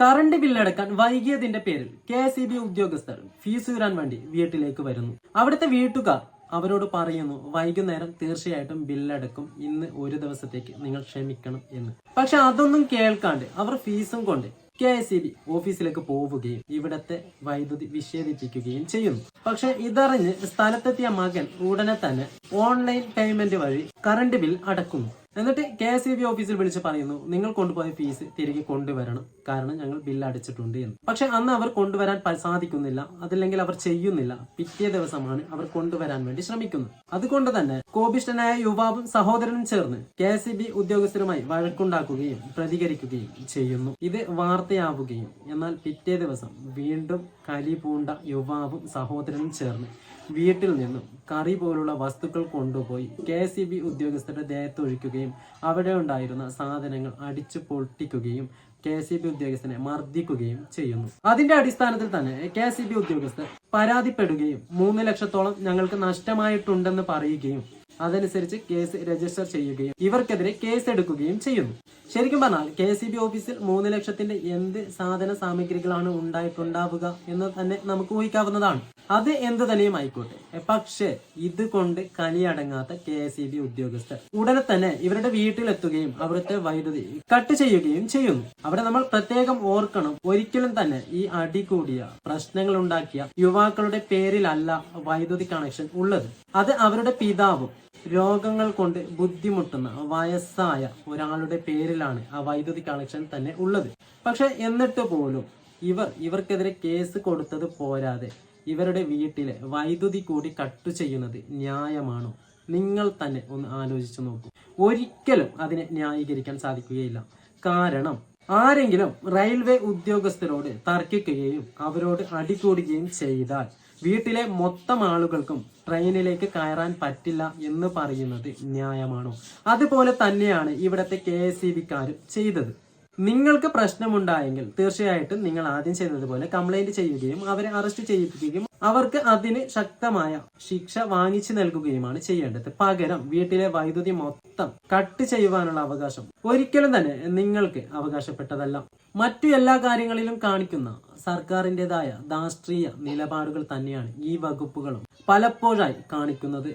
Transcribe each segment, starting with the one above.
Current ബില്ലടക്കാൻ വൈകിയതിന്റെ പേരിൽ കെ എസ് ഇ ബി ഉദ്യോഗസ്ഥർ ഫീസ് ഉയരാൻ വേണ്ടി വീട്ടിലേക്ക് വരുന്നു. അവിടുത്തെ വീട്ടുകാർ അവരോട് പറയുന്നു വൈകുന്നേരം തീർച്ചയായിട്ടും ബില്ലടക്കും. ഇന്ന് ഒരു ദിവസത്തേക്ക് നിങ്ങൾ ക്ഷമിക്കണം എന്ന്. പക്ഷെ അതൊന്നും കേൾക്കാണ്ട് അവർ ഫീസും കൊണ്ട് കെ എസ് ഇ ബി ഓഫീസിലേക്ക് പോവുകയും ഇവിടത്തെ വൈദ്യുതി വിച്ഛേദിപ്പിക്കുകയും ചെയ്യുന്നു. പക്ഷെ ഇതറിഞ്ഞ് സ്ഥലത്തെത്തിയ മകൻ ഉടനെ തന്നെ ഓൺലൈൻ പേയ്മെന്റ് വഴി കറണ്ട് ബിൽ അടക്കുന്നു. എന്നിട്ട് കെ എസ് ഇ ബി ഓഫീസിൽ വിളിച്ച് പറയുന്നു നിങ്ങൾ കൊണ്ടുപോയ ഫീസ് തിരികെ കൊണ്ടുവരണം. കാരണം ഞങ്ങൾ ബില്ല് അടിച്ചിട്ടുണ്ട് എന്ന്. പക്ഷെ അന്ന് അവർ കൊണ്ടുവരാൻ സാധിക്കുന്നില്ല. അതല്ലെങ്കിൽ അവർ ചെയ്യുന്നില്ല. പിറ്റേ ദിവസമാണ് അവർ കൊണ്ടുവരാൻ വേണ്ടി ശ്രമിക്കുന്നത്. അതുകൊണ്ട് തന്നെ കോപിഷ്ടനായ യുവാവും സഹോദരനും ചേർന്ന് കെ എസ് ഇ ബി ഉദ്യോഗസ്ഥരുമായി വഴക്കുണ്ടാക്കുകയും പ്രതികരിക്കുകയും ചെയ്യുന്നു. ഇത് വാർത്തയാവുകയും എന്നാൽ പിറ്റേ ദിവസം വീണ്ടും കലി പൂണ്ട യുവാവും സഹോദരനും ചേർന്ന് വീട്ടിൽ നിന്നും കറി പോലുള്ള വസ്തുക്കൾ കൊണ്ടുപോയി കെ എസ് ഇ ബി ഉദ്യോഗസ്ഥരുടെ ദേഹത്ത് ഒഴിക്കുകയും അവിടെ ഉണ്ടായിരുന്ന സാധനങ്ങൾ അടിച്ചു പൊട്ടിക്കുകയും കെ സി ബി ഉദ്യോഗസ്ഥനെ മർദ്ദിക്കുകയും ചെയ്യുന്നു. അതിന്റെ അടിസ്ഥാനത്തിൽ തന്നെ കെ സി ബി ഉദ്യോഗസ്ഥർ പരാതിപ്പെടുകയും മൂന്ന് ലക്ഷത്തോളം ഞങ്ങൾക്ക് നഷ്ടമായിട്ടുണ്ടെന്ന് പറയുകയും അതനുസരിച്ച് കേസ് രജിസ്റ്റർ ചെയ്യുകയും ഇവർക്കെതിരെ കേസ് എടുക്കുകയും ചെയ്യുന്നു. ശരിക്കും പറഞ്ഞാൽ കെ സി ബി ഓഫീസിൽ മൂന്ന് ലക്ഷത്തിന്റെ എന്ത് സാധന സാമഗ്രികളാണ് ഉണ്ടായിട്ടുണ്ടാവുക എന്ന് തന്നെ നമുക്ക് ഊഹിക്കാവുന്നതാണ്. അത് എന്ത് തന്നെയും ആയിക്കോട്ടെ. പക്ഷേ ഇത് കൊണ്ട് കലിയടങ്ങാത്ത കെ എസ് ബി ഉദ്യോഗസ്ഥർ ഉടനെ തന്നെ ഇവരുടെ വീട്ടിലെത്തുകയും അവിടുത്തെ വൈദ്യുതി കട്ട് ചെയ്യുകയും ചെയ്യുന്നു. അവിടെ നമ്മൾ പ്രത്യേകം ഓർക്കണം ഒരിക്കലും തന്നെ ഈ അടി കൂടിയ പ്രശ്നങ്ങൾ ഉണ്ടാക്കിയ യുവാക്കളുടെ പേരിലല്ല വൈദ്യുതി കണക്ഷൻ ഉള്ളത്. അത് അവരുടെ പിതാവും രോഗങ്ങൾ കൊണ്ട് ബുദ്ധിമുട്ടുന്ന വയസ്സായ ഒരാളുടെ പേരിലാണ് ആ വൈദ്യുതി കണക്ഷൻ തന്നെ ഉള്ളത്. പക്ഷെ എന്നിട്ട് പോലും ഇവർ ഇവർക്കെതിരെ കേസ് കൊടുത്തത് പോരാതെ ഇവരുടെ വീട്ടിലെ വൈദ്യുതി കൂടി കട്ട് ചെയ്യുന്നത് ന്യായമാണോ? നിങ്ങൾ തന്നെ ഒന്ന് ആലോചിച്ചു നോക്കൂ. ഒരിക്കലും അതിനെ ന്യായീകരിക്കാൻ സാധിക്കുകയില്ല. കാരണം ആരെങ്കിലും റെയിൽവേ ഉദ്യോഗസ്ഥരോട് തർക്കിക്കുകയും അവരോട് അടികൂടുകയും ചെയ്താൽ വീട്ടിലെ മൊത്തം ആളുകൾക്കും ട്രെയിനിലേക്ക് കയറാൻ പറ്റില്ല എന്ന് പറയുന്നത് ന്യായമാണോ? അതുപോലെ തന്നെയാണ് ഇവിടുത്തെ കെ എസ് ചെയ്തത്. നിങ്ങൾക്ക് പ്രശ്നമുണ്ടായെങ്കിൽ തീർച്ചയായിട്ടും നിങ്ങൾ ആദ്യം ചെയ്തതുപോലെ കംപ്ലൈന്റ് ചെയ്യുകയും അവരെ അറസ്റ്റ് ചെയ്യിപ്പിക്കുകയും അവർക്ക് അതിന് ശക്തമായ ശിക്ഷ വാങ്ങിച്ചു നൽകുകയുമാണ് ചെയ്യേണ്ടത്. പകരം വീട്ടിലെ വൈദ്യുതി മൊത്തം കട്ട് ചെയ്യുവാനുള്ള അവകാശം ഒരിക്കലും തന്നെ നിങ്ങൾക്ക് അവകാശപ്പെട്ടതല്ല. മറ്റു എല്ലാ കാര്യങ്ങളിലും കാണിക്കുന്ന സർക്കാരിന്റെതായ രാഷ്ട്രീയ നിലപാടുകൾ തന്നെയാണ് ഈ വകുപ്പുകളും പലപ്പോഴായി കാണിക്കുന്നത്.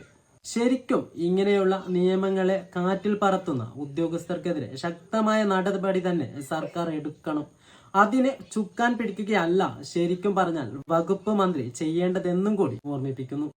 ശരിക്കും ഇങ്ങനെയുള്ള നിയമങ്ങളെ കാറ്റിൽ പറത്തുന്ന ഉദ്യോഗസ്ഥർക്കെതിരെ ശക്തമായ നടപടി തന്നെ സർക്കാർ എടുക്കണം. അതിനെ ചുക്കാൻ പിടിക്കുകയല്ല ശരിക്കും പറഞ്ഞാൽ വകുപ്പ് മന്ത്രി ചെയ്യേണ്ടതെന്നും കൂടി ഓർമ്മിപ്പിക്കുന്നു.